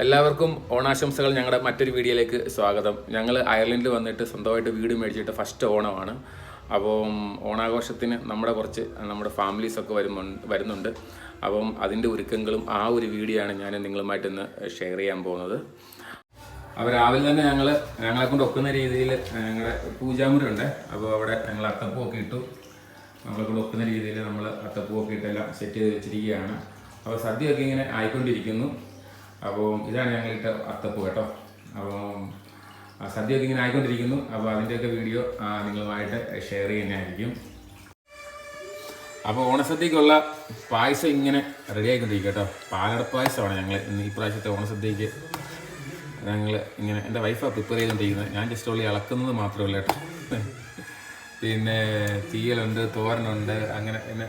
എല്ലാവർക്കും ഓണാശംസകൾ. ഞങ്ങളുടെ മറ്റൊരു വീഡിയോയിലേക്ക് സ്വാഗതം. ഞങ്ങൾ അയർലൻഡിൽ വന്നിട്ട് സ്വന്തമായിട്ട് വീട് മേടിച്ചിട്ട് ഫസ്റ്റ് ഓണമാണ്. അപ്പം ഓണാഘോഷത്തിന് നമ്മുടെ കുറച്ച് നമ്മുടെ ഫാമിലീസൊക്കെ ഒക്കെ വരുന്നുണ്ട്. അപ്പം അതിന്റെ ഒരുക്കങ്ങളും ആ ഒരു വീഡിയോ ആണ് ഞാൻ നിങ്ങളുമായിട്ട് ഇന്ന് ഷെയർ ചെയ്യാൻ പോകുന്നത്. അപ്പോൾ രാവിലെ തന്നെ ഞങ്ങൾ ഞങ്ങളെ കൊണ്ട് ഒക്കുന്ന രീതിയിൽ ഞങ്ങളുടെ പൂജാമുറി ഉണ്ട് അപ്പോൾ അവിടെ ഞങ്ങൾ അത്തപ്പൂവൊക്കെ ഇട്ടു. നമ്മളെ കൊണ്ട് ഒക്കുന്ന രീതിയിൽ നമ്മൾ അത്തപ്പൂവൊക്കെ ഇട്ടെല്ലാം സെറ്റ് ചെയ്ത് വെച്ചിരിക്കുകയാണ്. അപ്പോൾ സദ്യയൊക്കെ ഇങ്ങനെ ആയിക്കൊണ്ടിരിക്കുന്നു. അപ്പോൾ ഇതാണ് ഞങ്ങളിട്ട അത്തപ്പ് കേട്ടോ. അപ്പോൾ സദ്യ ഇങ്ങനെ ആയിക്കൊണ്ടിരിക്കുന്നു. അപ്പോൾ അതിന്റെയൊക്കെ വീഡിയോ നിങ്ങളുമായിട്ട് ഷെയർ ചെയ്യുന്നതായിരിക്കും. അപ്പോൾ ഓണസദ്യക്കുള്ള പായസം ഇങ്ങനെ റെഡി ആയിക്കൊണ്ടിരിക്കും കേട്ടോ. പാലട പായസമാണ് ഞങ്ങൾ ഇന്ന് ഈ പ്രാവശ്യത്തെ ഓണസദ്യക്ക് ഞങ്ങൾ ഇങ്ങനെ എന്റെ വൈഫാണ് പ്രിപ്പയർ ചെയ്തുകൊണ്ടിരിക്കുന്നത് ഞാൻ ജസ്റ്റ് ഉള്ളി ഇളക്കുന്നത് മാത്രമല്ല കേട്ടോ. പിന്നെ തീയലുണ്ട് തോരനുണ്ട് അങ്ങനെ പിന്നെ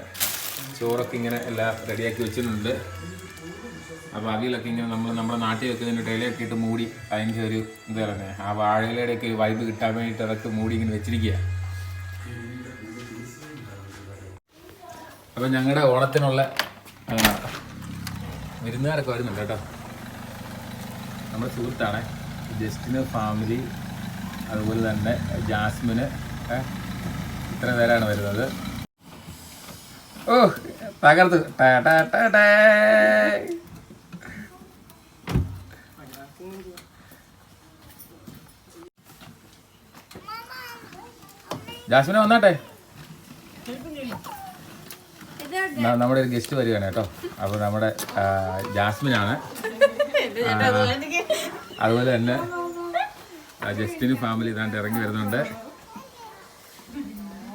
ചോറൊക്കെ ഇങ്ങനെ എല്ലാം റെഡിയാക്കി വെച്ചിട്ടുണ്ട്. അപ്പോൾ അവിയലൊക്കെ ഇങ്ങനെ നമ്മൾ നമ്മുടെ നാട്ടിൽ വെക്കുന്നതിന്റെ ഇലയൊക്കെ ഇട്ട് മൂടി അതിന്റെ ഒരു എന്താ പറയുന്നത് ആ വാഴയിലയുടെയൊക്കെ ഒരു വൈബ് കിട്ടാൻ വേണ്ടിയിട്ട് അതൊക്കെ മൂടി ഇങ്ങനെ വെച്ചിരിക്കുക അപ്പോൾ ഞങ്ങളുടെ ഓണത്തിനുള്ള വിരുന്നുകാരൊക്കെ വരുന്നുണ്ട് കേട്ടോ. നമ്മുടെ സുഹൃത്താണ് ജസ്റ്റിന് ഫാമിലി അതുപോലെ തന്നെ ജാസ്മിന് ഇത്ര പേരാണ് വരുന്നത്. ഓ തകർത്ത്. ജാസ്മിനെ വന്നാട്ടെ. നമ്മുടെ ഒരു ഗസ്റ്റ് വരികയാണ് കേട്ടോ. അപ്പോൾ നമ്മുടെ ജാസ്മിനാണ്. അതുപോലെ തന്നെ. ജസ്റ്റിന് ഫാമിലി ഇതാണ്ട് ഇറങ്ങി വരുന്നുണ്ട്.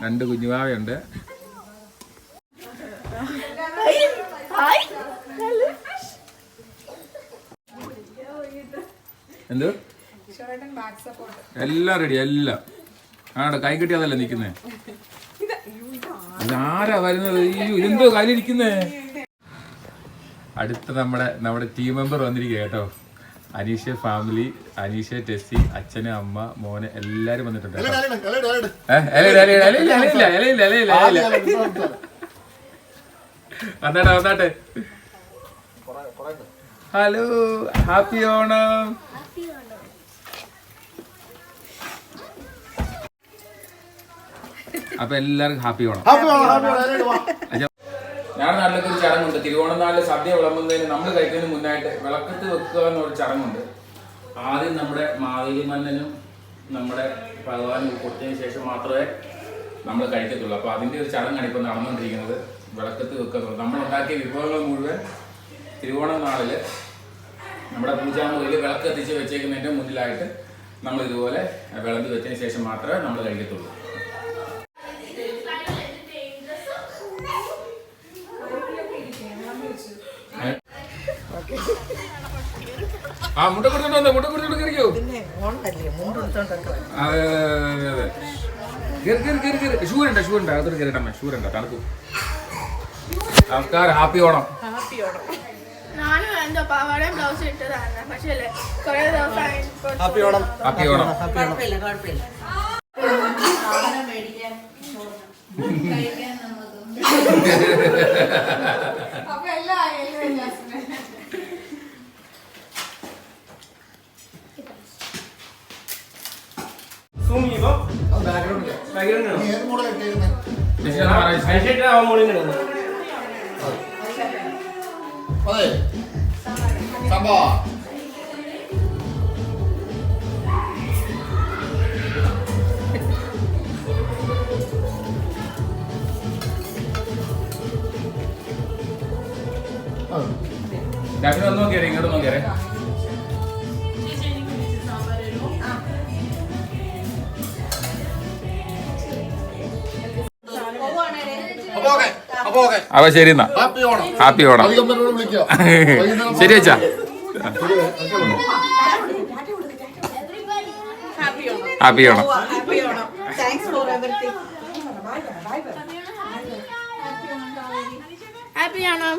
രണ്ട് കുഞ്ഞുവാവയുണ്ട്. എന്ത്? എല്ലാം റെഡി എല്ലാം. ആണോ കൈ കെട്ടിയതല്ല നിക്കുന്നേ ഇതാരാ വരുന്നത്? അയ്യോ ഇതെന്തോ കയ്യിലിരിക്കുന്നേ? അടുത്ത നമ്മുടെ നമ്മുടെ ടീം മെമ്പർ വന്നിരിക്കുക കേട്ടോ. അനീഷ ഫാമിലി അനീഷ ടെസ്സി അച്ഛന് അമ്മ മോന് എല്ലാരും വന്നിട്ടുണ്ട്. വന്നാട്ടെ വന്നാട്ടെ ഹലോ ഹാപ്പി ഓണം. അപ്പൊ എല്ലാവർക്കും ഹാപ്പി ഓണം ഞാൻ നാട്ടിലൊക്കെ ഒരു ചടങ്ങുണ്ട്. തിരുവോണനാളിൽ സദ്യ വിളമ്പുന്നതിന് നമ്മൾ കഴിക്കുന്നതിന് മുന്നായിട്ട് വിളക്കത്ത് വെക്കുക എന്നൊരു ചടങ്ങുണ്ട്. ആദ്യം നമ്മുടെ മാവേലി മന്നനും നമ്മുടെ ഭഗവാനും കൊടുത്തതിന് ശേഷം മാത്രമേ നമ്മൾ കഴിക്കത്തുള്ളൂ. അപ്പോൾ അതിന്റെ ഒരു ചടങ്ങാണ് ഇപ്പോൾ നടന്നുകൊണ്ടിരിക്കുന്നത്. വിളക്കത്ത് വെക്കുന്നത് നമ്മൾ ഉണ്ടാക്കിയ വിഭവങ്ങൾ മുഴുവൻ തിരുവോണം നാളിൽ നമ്മുടെ പൂജാമുറിയിൽ വിളക്ക് എത്തിച്ച് വെച്ചേക്കുന്നതിന്റെ മുന്നിലായിട്ട് നമ്മൾ ഇതുപോലെ വിളമ്പി വെച്ചതിന് ശേഷം മാത്രമേ നമ്മൾ കഴിക്കത്തുള്ളൂ. ആ മുട്ട മുട്ട കൊടുത്തോണ്ട് നമസ്കാരം ഹാപ്പി ഓണം. ഹാപ്പി ഓണം. ഞാനും എന്തോ പാവാടയും ബ്ലൗസ് ഇട്ടതാണ് പക്ഷേ കുറെ ദിവസമായി ഇപ്പൊ ഹാപ്പി ഓണം. കുഴപ്പമില്ല കുഴപ്പമില്ല. ഡാക്ടർ ഒന്ന് നോക്കിയാരെ ഇങ്ങോട്ട് നോക്കിയാരെ. അപ്പൊ ശരി എന്നാ. ഹാപ്പി ഓണം. ശരി അച്ഛാ. Happy Onam. Happy Onam. Thanks for everything happy ആണോ